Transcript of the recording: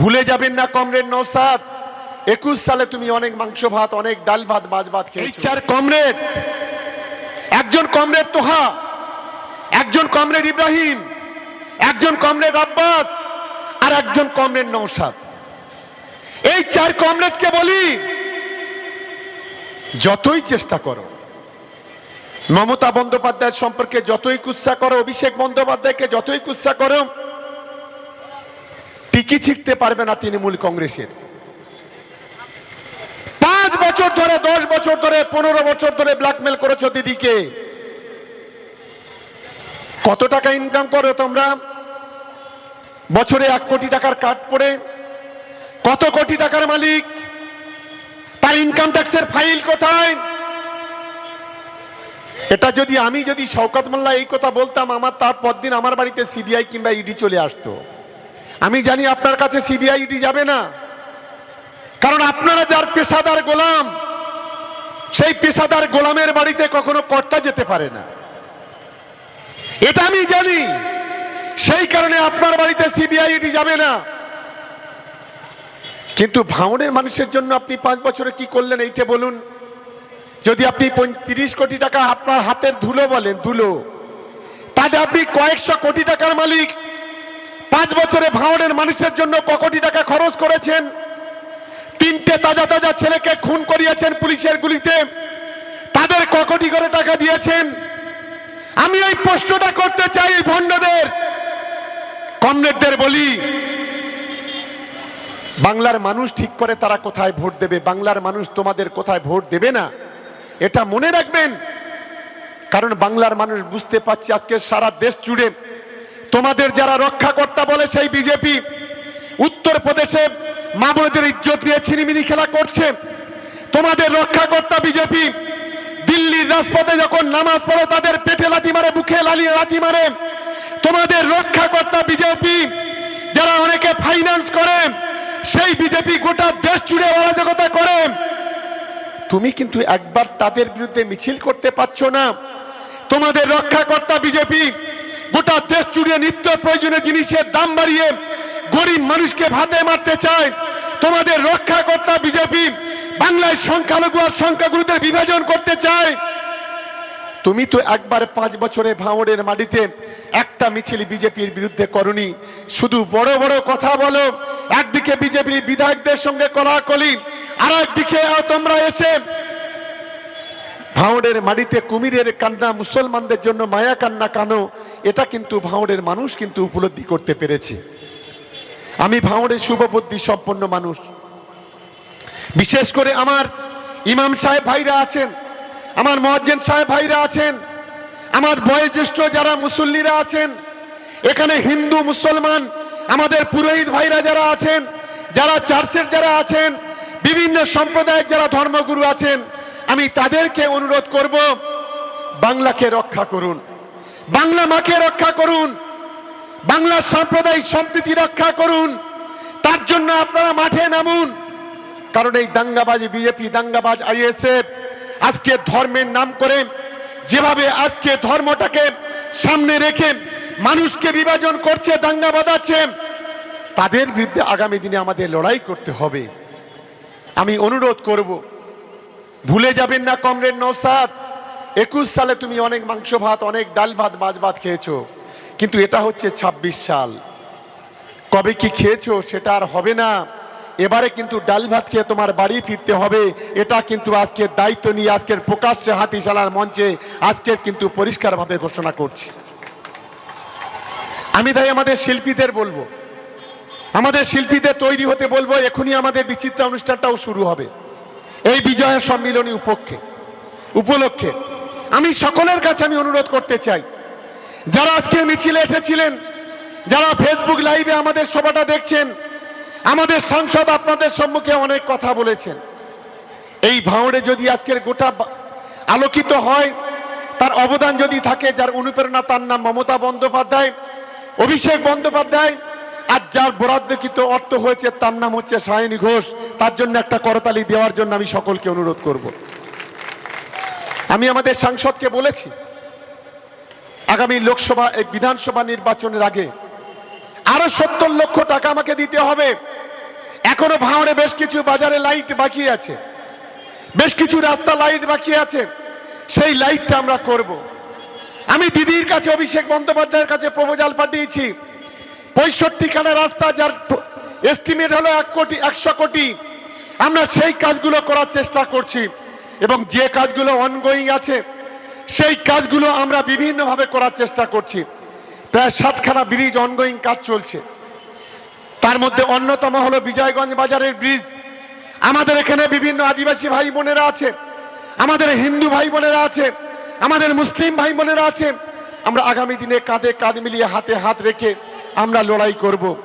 ভুলে যাবেন না, কমরেড নৌসাদ একুশ সালে তুমি অনেক মাংস ভাত, অনেক ডাল ভাত, মাছ ভাত চার কমরেড। একজন কমরেড তোহা, একজন কমরেড ইব্রাহিম, একজন কমরেড আব্বাস, আর একজন কমরেড নৌসাদ এই চার কমরেডকে বলি, যতই চেষ্টা করো, মমতা বন্দ্যোপাধ্যায়ের সম্পর্কে যতই কুৎসা করো, অভিষেক বন্দ্যোপাধ্যায়কে যতই কুৎসা করো টিকি ছিটতে পারবে না তৃণমূল কংগ্রেসের। পাঁচ বছর ধরে, দশ বছর ধরে, পনেরো বছর ধরে ব্ল্যাকমেল করেছ দিদিকে। কত টাকা ইনকাম করো তোমরা? বছরে এক কোটি টাকার কাট পড়ে। কত কোটি টাকার মালিক? তার ইনকাম ট্যাক্সের ফাইল কোথায়? এটা যদি আমি যদি শওকত মোল্লা এই কথা বলতাম, আমার তার পরদিন আমার বাড়িতে সিবিআই কিংবা ইডি চলে আসতো। আমি জানি আপনার কাছে সিবিআই ইডি যাবে না। কারণ আপনারা যার পেশাদার গোলাম, সেই পেশাদার গোলামের বাড়িতে কখনো কর্তা যেতে পারে না। এটা আমি জানি। সেই কারণে আপনার বাড়িতে সিবিআই ইডি যাবে না। কিন্তু ভাঙনের মানুষের জন্য আপনি পাঁচ বছরে কি করলেন এইটা বলুন। যদি আপনি তিরিশ কোটি টাকা আপনার হাতের ধুলো বলেন, ধুলো, তাহলে আপনি কয়েকশো কোটি টাকার মালিক। পাঁচ বছরে ভাঙনের মানুষের জন্য ক কোটি টাকা খরচ করেছেন। তিনটে তাজা তাজা ছেলেকে খুন করিয়েছেন পুলিশের গুলিতে। তাদের ক কোটি করে টাকা দিয়েছেন। আমি এই প্রশ্নটা করতে চাই এই ভণ্ডদের। কমরেডদের বলি, বাংলার মানুষ ঠিক করে তারা কোথায় ভোট দেবে, বাংলার মানুষ তোমাদের কোথায় ভোট দেবে না? এটা মনে রাখবেন। কারণ বাংলার মানুষ বুঝতে পারছে আজকে সারা দেশ জুড়ে তোমাদের যারা রক্ষাকর্তা বলে সেই বিজেপি উত্তরপ্রদেশে মা বোনদের ইজ্জত নিয়ে ছিনিমিনি খেলা করছে, তোমাদের রক্ষাকর্তা বিজেপি দিল্লির রাজপথে যখন নামাজ পড়ো তাদের পেটে লাথি মারে, মুখে লালিয়ে লাথি মারে। তোমাদের রক্ষাকর্তা বিজেপি যারা অনেকে ফাইন্যান্স করে, সেই বিজেপি গোটা দেশ জুড়ে অরাজকতা করে। তুমি কিন্তু একবার তাদের বিরুদ্ধে মিছিল করতে পারছ না। তোমাদের রক্ষাকর্তা বিজেপি গোটা দেশ জুড়ে নিত্য প্রয়োজনীয় জিনিসের দাম বাড়িয়ে গরিব মানুষকে ভাতে মারতে চায়। তোমাদের রক্ষাকর্তা বিজেপি বাংলায় সংখ্যালঘু আর সংখ্যাগুরুদের বিভাজন করতে চায়। তুমি তো একবার পাঁচ বছরে ভাঙড়ের মাটিতে একটা মিছিল বিজেপির বিরুদ্ধে করনি। শুধু বড় বড় কথা বলো, একদিকে বিজেপির বিধায়কদের সঙ্গে কলাকলি আর একদিকে তোমরা এসে ভাঁড়ের মাটিতে কুমিরের কান্না, মুসলমানদের জন্য মায়া কান্না কানো, এটা কিন্তু ভাঁড়ের মানুষ কিন্তু উপলব্ধি করতে পেরেছে। আমি ভাঁড়ের শুভবুদ্ধি সম্পন্ন মানুষ। বিশেষ করে আমার ইমাম সাহেব ভাইরা আছেন, আমার মহাজ্জেন সাহেব ভাইরা আছেন, আমার বয়োজ্যেষ্ঠ যারা মুসল্লিরা আছেন, এখানে হিন্দু, মুসলমান, আমাদের পুরোহিত ভাইরা যারা আছেন, যারা চার্চের যারা আছেন, বিভিন্ন সম্প্রদায়ের যারা ধর্মগুরু আছেন আমি তাদেরকে অনুরোধ করব, বাংলাকে রক্ষা করুন। বাংলা মাকে রক্ষা করুন। বাংলার সাম্প্রদায়িক সম্প্রীতি রক্ষা করুন। তার জন্য আপনারা মাঠে নামুন। কারণ এই দাঙ্গাবাজ বিজেপি, দাঙ্গাবাজ আইএসএফ আজকে ধর্মের নাম করে, যেভাবে আজকে ধর্মটাকে সামনে রেখে মানুষকে বিভাজন করছে, দাঙ্গা বাঁধাচ্ছে, তাদের বিরুদ্ধে আগামী দিনে আমাদের লড়াই করতে হবে। আমি অনুরোধ করব ভুলে যাবেন না, কমরেড নৌসাদ একুশ সালে তুমি অনেক মাংস ভাত, অনেক ডাল ভাত, মাছ ভাত খেয়েছো। কিন্তু এটা হচ্ছে ২৬ সাল। কবে কি খেয়েছো সেটা আর হবে না। এবারে কিন্তু ডাল ভাত খেয়ে তোমার বাড়ি ফিরতে হবে। এটা কিন্তু আজকের দায়িত্ব নিয়ে, আজকের প্রকাশ্যে হাতিশালার মঞ্চে আজকের কিন্তু পরিষ্কারভাবে ঘোষণা করছি। আমি তাই আমাদের শিল্পীদের বলব। আমাদের শিল্পীদের তৈরি হতে বলব। এখনই আমাদের বিচিত্রা অনুষ্ঠানটাও শুরু হবে। এই বিজয় সম্মিলনী উপক্ষে, উপলক্ষে আমি সকলের কাছে আমি অনুরোধ করতে চাই, যারা আজকে মিছিলে এসেছিলেন, যারা ফেসবুক লাইভে আমাদের সভাটা দেখছেন, আমাদের সাংসদ আপনাদের সম্মুখে অনেক কথা বলেছেন। এই ভাঁড়ে যদি আজকের গোটা আলোকিত হয়, তার অবদান যদি থাকে, যার অনুপ্রেরণা তার নাম মমতা বন্দ্যোপাধ্যায়, অভিষেক বন্দ্যোপাধ্যায় আর যার বরাদ্দকৃত অর্থ হয়েছে, তার নাম হচ্ছে সায়নী ঘোষ। তার জন্য একটা করতালি দেওয়ার জন্য আমি সকলকে অনুরোধ করব। আমি আমাদের সাংসদকে বলেছি, আগামী লোকসভা, এই বিধানসভা নির্বাচনের আগে আরও সত্তর লক্ষ টাকা আমাকে দিতে হবে। এখনও ভাঙড়ে বেশ কিছু বাজারে লাইট বাকি আছে। বেশ কিছু রাস্তা লাইট বাকি আছে। সেই লাইটটা আমরা করব। আমি দিদির কাছে, অভিষেক বন্দ্যোপাধ্যায়ের কাছে প্রপোজাল পাঠিয়েছি। পঁয়ষট্টিখানা রাস্তা, যার এস্টিমেট হলো এক কোটি, একশো কোটি। আমরা সেই কাজগুলো করার চেষ্টা করছি এবং যে কাজগুলো অনগোয়িং আছে, সেই কাজগুলো আমরা বিভিন্নভাবে করার চেষ্টা করছি। প্রায় সাতখানা ব্রিজ অনগোয়িং কাজ চলছে। তার মধ্যে অন্যতম হলো বিজয়গঞ্জ বাজারের ব্রিজ আমাদের এখানে বিভিন্ন আদিবাসী ভাই বোনেরা আছে, আমাদের হিন্দু ভাই বোনেরা আছে, আমাদের মুসলিম ভাই বোনেরা আছে। আমরা আগামী দিনে কাঁধে কাঁধ মিলিয়ে হাতে হাত রেখে আমরা লড়াই করব।